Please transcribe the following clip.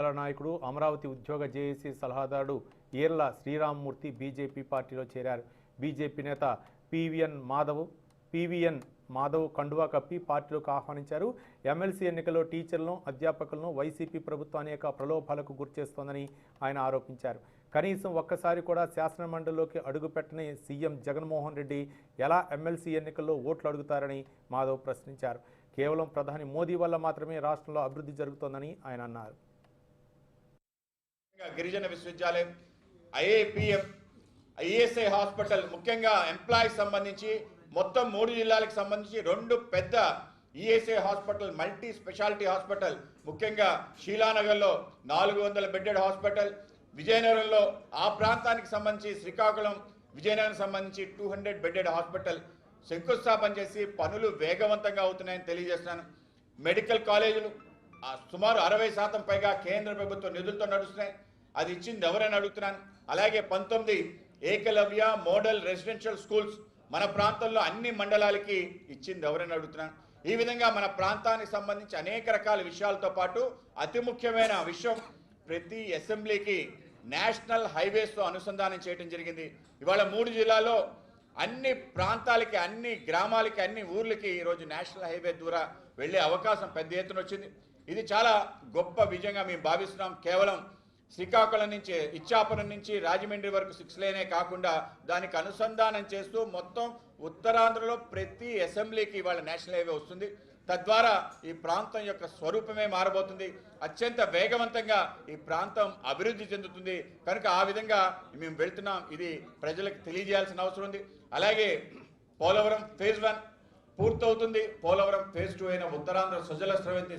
నాయకుడు అమరావతి ఉద్యోగ జేఏసీ సలహాదారుడు ఏర్ల శ్రీరామ్మూర్తి బీజేపీ పార్టీలో చేరారు. బీజేపీ నేత పివిఎన్ మాధవ్ పివిఎన్ మాధవ్ కండువా కప్పి పార్టీలోకి ఆహ్వానించారు. ఎమ్మెల్సీ ఎన్నికల్లో టీచర్లను అధ్యాపకులను వైసీపీ ప్రభుత్వం అనేక ప్రలోభాలకు గురిచేస్తోందని ఆయన ఆరోపించారు. కనీసం ఒక్కసారి కూడా శాసనమండలిలోకి అడుగుపెట్టని సీఎం జగన్మోహన్ రెడ్డి ఎలా ఎమ్మెల్సీ ఎన్నికల్లో ఓట్లు అడుగుతారని మాధవ్ ప్రశ్నించారు. కేవలం ప్రధాని మోదీ వల్ల మాత్రమే రాష్ట్రంలో అభివృద్ధి జరుగుతోందని ఆయన అన్నారు. గిరిజన విశ్వవిద్యాలయం ఐఏపిఎం ఐఎస్ఐ హాస్పిటల్ ముఖ్యంగా ఎంప్లాయీస్ సంబంధించి మొత్తం మూడు జిల్లాలకు సంబంధించి రెండు పెద్ద ESI hospital multi speciality hospital ముఖ్యంగా షీలానగర్లో నాలుగు వందల బెడ్డెడ్ హాస్పిటల్ విజయనగరంలో ఆ ప్రాంతానికి సంబంధించి శ్రీకాకుళం విజయనగరం సంబంధించి టూ హండ్రెడ్ బెడ్డెడ్ హాస్పిటల్ శంకుస్థాపన చేసి పనులు వేగవంతంగా అవుతున్నాయని తెలియజేస్తున్నాను. మెడికల్ కాలేజీలు సుమారు అరవై శాతం పైగా కేంద్ర ప్రభుత్వ నిధులతో నడుస్తున్నాయి. అది ఇచ్చింది ఎవరని అడుగుతున్నాను? అలాగే పంతొమ్మిది ఏకలవ్య మోడల్ రెసిడెన్షియల్ స్కూల్స్ మన ప్రాంతంలో అన్ని మండలాలకి ఇచ్చింది ఎవరని అడుగుతున్నాను? ఈ విధంగా మన ప్రాంతానికి సంబంధించి అనేక రకాల విషయాలతో పాటు అతి ముఖ్యమైన విషయం ప్రతి అసెంబ్లీకి నేషనల్ హైవేస్తో అనుసంధానం చేయడం జరిగింది. ఇవాళ మూడు జిల్లాలో అన్ని ప్రాంతాలకి అన్ని గ్రామాలకి అన్ని ఊర్లకి ఈరోజు నేషనల్ హైవే ద్వారా వెళ్ళే అవకాశం పెద్ద ఎత్తున వచ్చింది. ఇది చాలా గొప్ప విజయంగా మేము భావిస్తున్నాం. కేవలం శ్రీకాకుళం నుంచి ఇచ్చాపురం నుంచి రాజమండ్రి వరకు సిక్స్ లేనే కాకుండా దానికి అనుసంధానం చేస్తూ మొత్తం ఉత్తరాంధ్రలో ప్రతి అసెంబ్లీకి ఇవాళ నేషనల్ హైవే వస్తుంది. తద్వారా ఈ ప్రాంతం యొక్క స్వరూపమే మారబోతుంది. అత్యంత వేగవంతంగా ఈ ప్రాంతం అభివృద్ధి చెందుతుంది. కనుక ఆ విధంగా మేము వెళ్తున్నాం. ఇది ప్రజలకు తెలియజేయాల్సిన అవసరం ఉంది. అలాగే పోలవరం ఫేజ్ వన్ పూర్తవుతుంది. పోలవరం ఫేజ్ టూ అయిన ఉత్తరాంధ్ర సుజల స్రవంతి